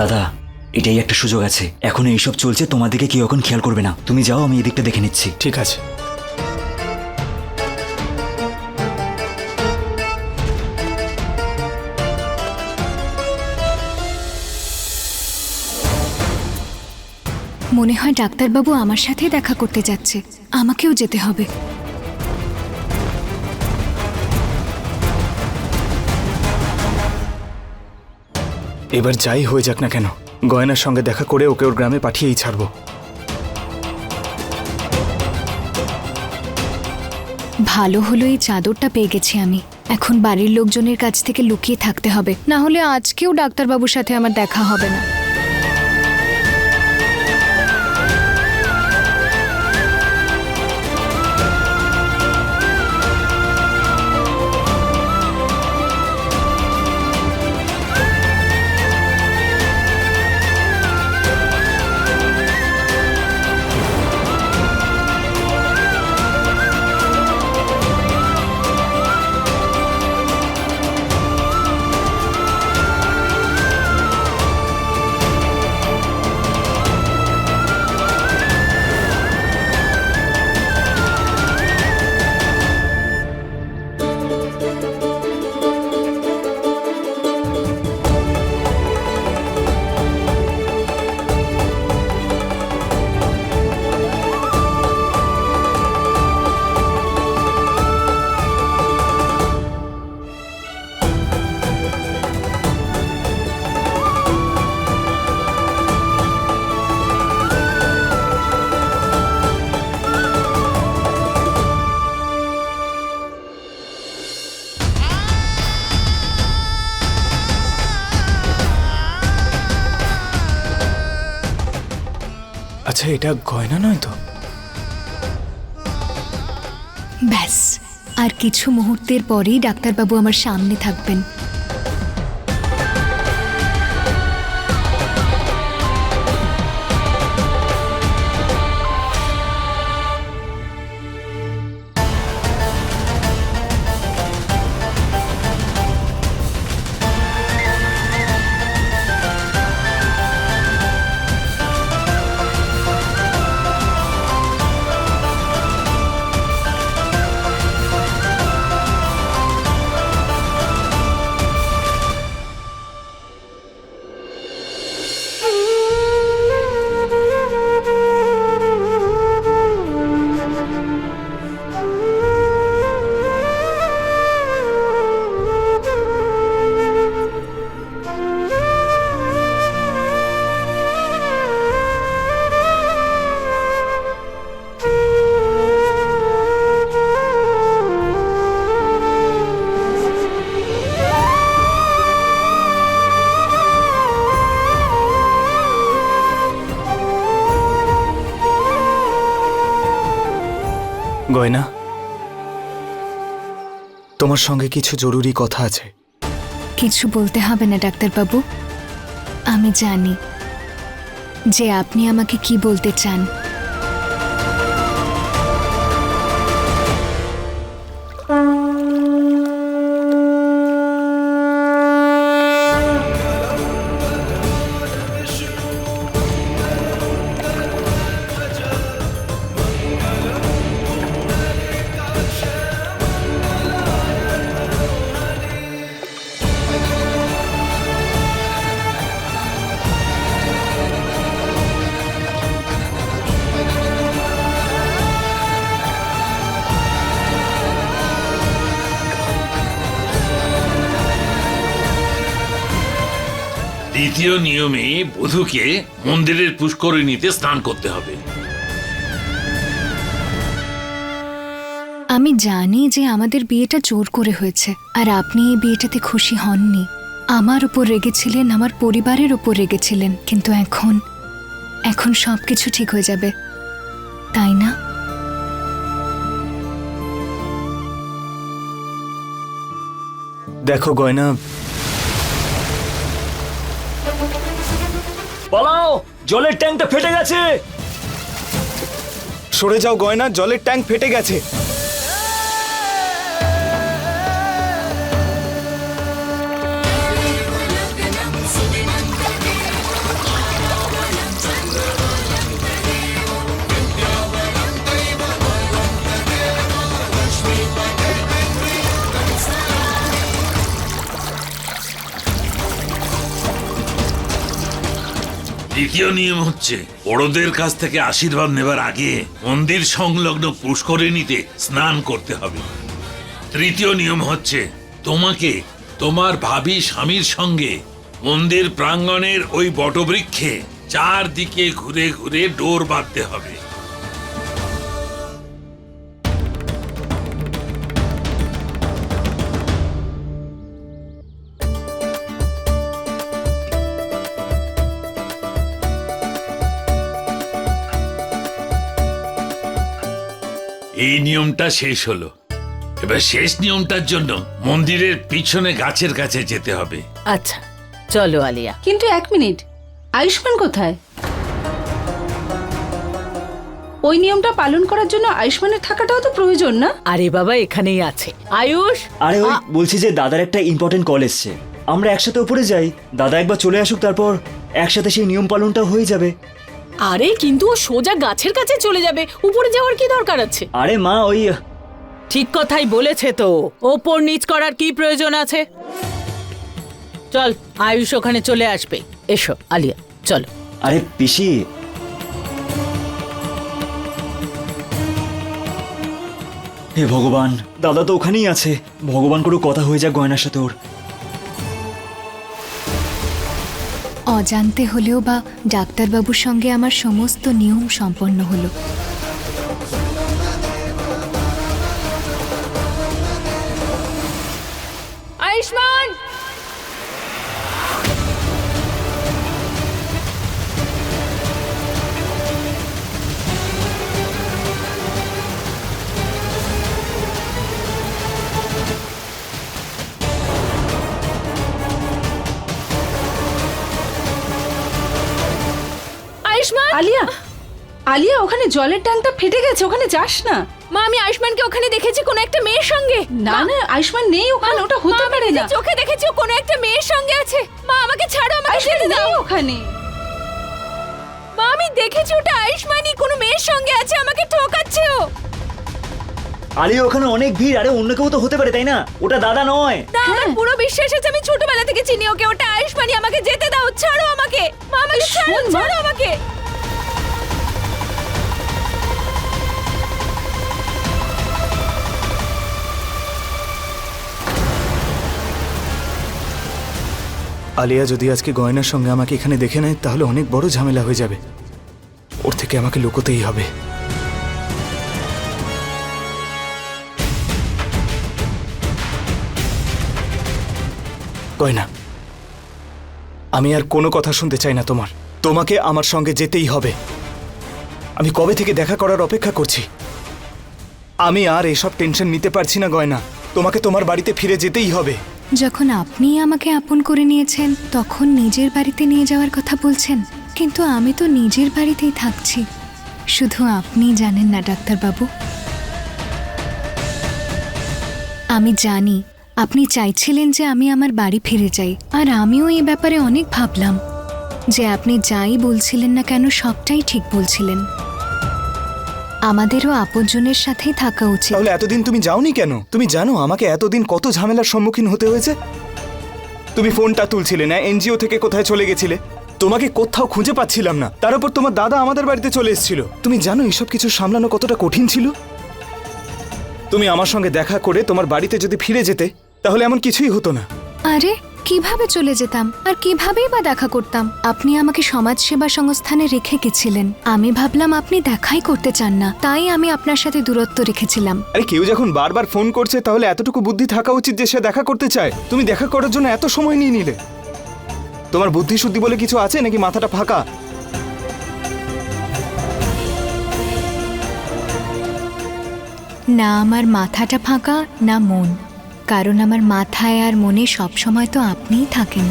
দাদা এটাই একটা সুযোগ আছে। এখন এইসব চলছে তোমাদেরকে কেউ এখন খেয়াল করবে না। তুমি যাও আমি এদিকটা দেখে নিচ্ছি। ঠিক আছে। মনে হয় ডাক্তারবাবু আমার সাথে দেখা করতে যাচ্ছে। আমাকেও যেতে হবে। এবার যাই হয়ে যাক না কেন। গয়নার সঙ্গে দেখা করে ওকে ওর গ্রামে পাঠিয়েই ছাড়ব। ভালো হলো এই চাদরটা পেয়ে গেছি আমি। এখন বাড়ির লোকজনের কাছ থেকে লুকিয়ে থাকতে হবে। না হলে আজকেও ডাক্তারবাবুর সাথে আমার দেখা হবে না। আচ্ছা এটা গয়না নয় তো? ব্যাস আর কিছু মুহূর্তের পরেই ডাক্তারবাবু আমার সামনে থাকবেন। গয়না? তোমার সঙ্গে কিছু জরুরি কথা আছে। কিছু বলতে হবে না, ডাক্তারবাবু। আমি জানি যে আপনি আমাকে কি বলতে চান। দ্বিতীয় নিয়মে বধূকে মন্দিরের পুষ্করিণীতে স্নান করতে হবে। আমি জানি যে আমাদের বিয়েটা জোর করে হয়েছে আর আপনি এই বিয়েটাতে খুশি হননি। আমার উপর রেগেছিলেন আমার পরিবারের উপর রেগেছিলেন কিন্তু এখন এখন সব কিছু ঠিক হয়ে যাবে। তাই না? দেখো গয়না পালাও জলের ট্যাঙ্কটা ফেটে গেছে। সরে যাও গয়না জলের ট্যাঙ্ক ফেটে গেছে। দ্বিতীয় নিয়ম হচ্ছে, বড়দের কাছ থেকে আশীর্বাদ নেবার আগে মন্দির সংলগ্ন পুষ্করিণীতে স্নান করতে হবে। তৃতীয় নিয়ম হচ্ছে, তোমাকে তোমার ভাবি স্বামীর সঙ্গে মন্দির প্রাঙ্গণের ওই বটবৃক্ষে চারদিকে ঘুরে ঘুরে ডোর বাঁধতে হবে। এই নিয়মটা শেষ হলো। এবার শেষ নিয়মটার জন্য মন্দিরের পিছনে গাছের কাছে যেতে হবে। আচ্ছা চলো আলিয়া। কিন্তু এক মিনিট আয়ুষ্মান কোথায়? ওই নিয়মটা পালন করার জন্য আয়ুষ্মানের থাকাটাও তো প্রয়োজন না? আরে বাবা এখানেই আছে। আয়ুষ আরে ওই বলছি যে দাদার একটা ইম্পর্টেন্ট কল এসছে। আমরা একসাথে উপরে যাই দাদা একবার চলে আসুক তারপর একসাথে সেই নিয়ম পালনটা হয়ে যাবে। আরে কিন্তু ও সোজা গাছের কাছে চলে যাবে। উপরে যাওয়ার কি দরকার আছে? আরে মা ওই ঠিক কথাই বলেছে তো। ওপর নিচ করার কি প্রয়োজন আছে? চল আয়ুষ ওখানে চলে আসবে। এসো আলিয়া চলো। আরে পিসি হে ভগবান দাদা তো ওখানেই আছে। ভগবান কোনো কথা হয়ে যাক গয়নার সাথে ওর। অজান্তে হলেও বা ডাক্তারবাবুর সঙ্গে আমার সমস্ত নিয়ম সম্পন্ন হলো। আয়ুষ্মান? আলিয়া আলিয়া ওখানে জলের ট্যাঙ্কটা ফেটে গেছে ওখানে যাস না। মা আমি আয়ুষ্মানকে ওখানে দেখেছি কোনো একটা মেয়ের সঙ্গে। না না আয়ুষ্মান নেই ওখানে ওটা হতে পারে না। চোখে দেখেছি ও কোনো একটা মেয়ের সঙ্গে আছে। মা আমাকে ছাড়ো আমাকে যেতে দাও। ওখানে। মা আমি দেখেছি ওটা আয়ুষ্মানই কোনো মেয়ের সঙ্গে আছে আমাকে ঠকাচ্ছে ও। আরে ওখানে অনেক ভিড় আরে অন্য কেউ তো হতে পারে তাই না? ওটা দাদা নয়। না আমার পুরো বিশ্বাস আছে আমি ছোটবেলা থেকে চিনি ওকে ওটা আয়ুষ্মানই আমাকে যেতে দাও ছাড়ো আমাকে। মা আমাকে ছাড়ো ছাড়ো আমাকে। আলিয়া যদি আজকে গয়নার সঙ্গে আমাকে এখানে দেখে নেয়, তাহলে অনেক বড় ঝামেলা হয়ে যাবে। ওর থেকে আমাকে লুকোতেই হবে। গয়না, আমি আর কোনো কথা শুনতে চাই না তোমার। তোমাকে আমার সঙ্গে যেতেই হবে। আমি কবে থেকে দেখা করার অপেক্ষা করছি? আমি আর এসব টেনশন নিতে পারছি না, গয়না। তোমাকে তোমার বাড়িতে ফিরে যেতেই হবে। যখন আপনি আমাকে আপন করে নিয়েছেন, তখন নিজের বাড়িতে নিয়ে যাওয়ার কথা বলছেন। কিন্তু আমি তো নিজের বাড়িতেই থাকছি। শুধু আপনি জানেন না, ডাক্তারবাবু। আমি জানি, আপনি চাইছিলেন যে আমি আমার বাড়ি ফিরে যাই, আর আমিও এই ব্যাপারে অনেক ভাবলাম। যে আপনি যাই বলছিলেন না কেন, সবটাই ঠিক বলছিলেন। আমাদেরও আপনজনের সাথেই থাকা উচিত। তাহলে এতদিন তুমি যাওনি কেন? তুমি জানো আমাকে এতদিন কত ঝামেলার সম্মুখীন হতে হয়েছে? তুমি ফোনটা তুলছিলে না এনজিও থেকে কোথায় চলে গেছিলে? তোমাকে কোথাও খুঁজে পাচ্ছিলাম না। তার উপর তোমার দাদা আমাদের বাড়িতে চলে এসেছিল। তুমি জানো এসব কিছু সামলানো কতটা কঠিন ছিল? তুমি আমার সঙ্গে দেখা করে তোমার বাড়িতে যদি ফিরে যেতে তাহলে এমন কিছুই হতো না। আরে কীভাবে চলে যেতাম? আর কিভাবেই বা দেখা করতাম? আপনি আমাকে সমাজসেবা সংস্থানে রেখে গেছিলেন। আমি ভাবলাম আপনি দেখাই করতে চান না। তাই আমি আপনার সাথে দূরত্ব রেখেছিলাম। আরে কেউ যখন বারবার ফোন করছে তাহলে এতটুকু বুদ্ধি থাকা উচিত যে সে দেখা করতে চায়? তুমি দেখা করার জন্য এত সময় নিয়ে নিলে। তোমার বুদ্ধি শুদ্ধি বলে কিছু আছে নাকি মাথাটা ফাঁকা? না আমার মাথাটা ফাঁকা না মন। কারণ আমার মাথায় আর মনে সবসময় তো আপনিই থাকেন।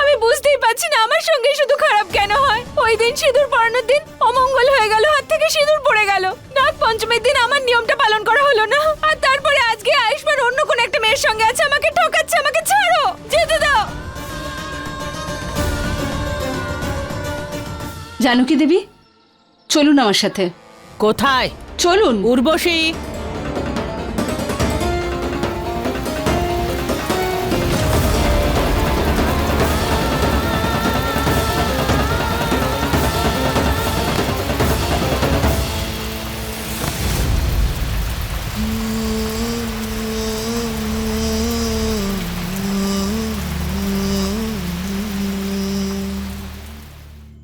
আমি বুঝতেই পারছি না আমার সঙ্গে শুধু খারাপ কেন হয়? ওই দিন সিঁদুর পরানোর দিন অমঙ্গল হয়ে গেল হাত থেকে সিঁদুর পড়ে গেল। নাগ পঞ্চমীর দিন আমার নিয়মটা পালন করা হলো না। আর তারপরে আজকে আয়ুষ্মান অন্য কোন একটা মেয়ের সঙ্গে আছে আমাকে ঠকাচ্ছে আমাকে ছাড়ো! যেতে দাও! জানকী দেবী চলুন আমার সাথে। কোথায়? চলুন। উর্বশী।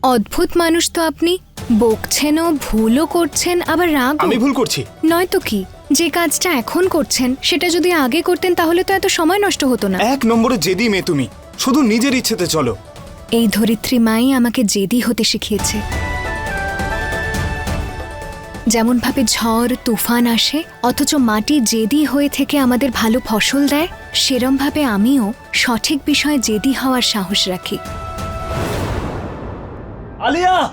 অদ্ভুত মানুষ তো আপনি। বকছেনও ভুলও করছেন আবার রাগ আমি ভুল করছি। নয়তো কি? যে কাজটা এখন করছেন সেটা যদি আগে করতেন তাহলে তো এত সময় নষ্ট হতো না। এক নম্বরে জেদি মেয়ে তুমি। শুধু নিজের ইচ্ছেতে চলো। এই ধরিত্রী মাই আমাকে জেদি হতে শিখিয়েছে। যেমন ভাবে ঝড় তুফান আসে অথচ মাটি জেদি হয়ে থেকে আমাদের ভালো ফসল দেয় সেরম ভাবে আমিও সঠিক বিষয়ে জেদি হওয়ার সাহস রাখি। আলিয়া!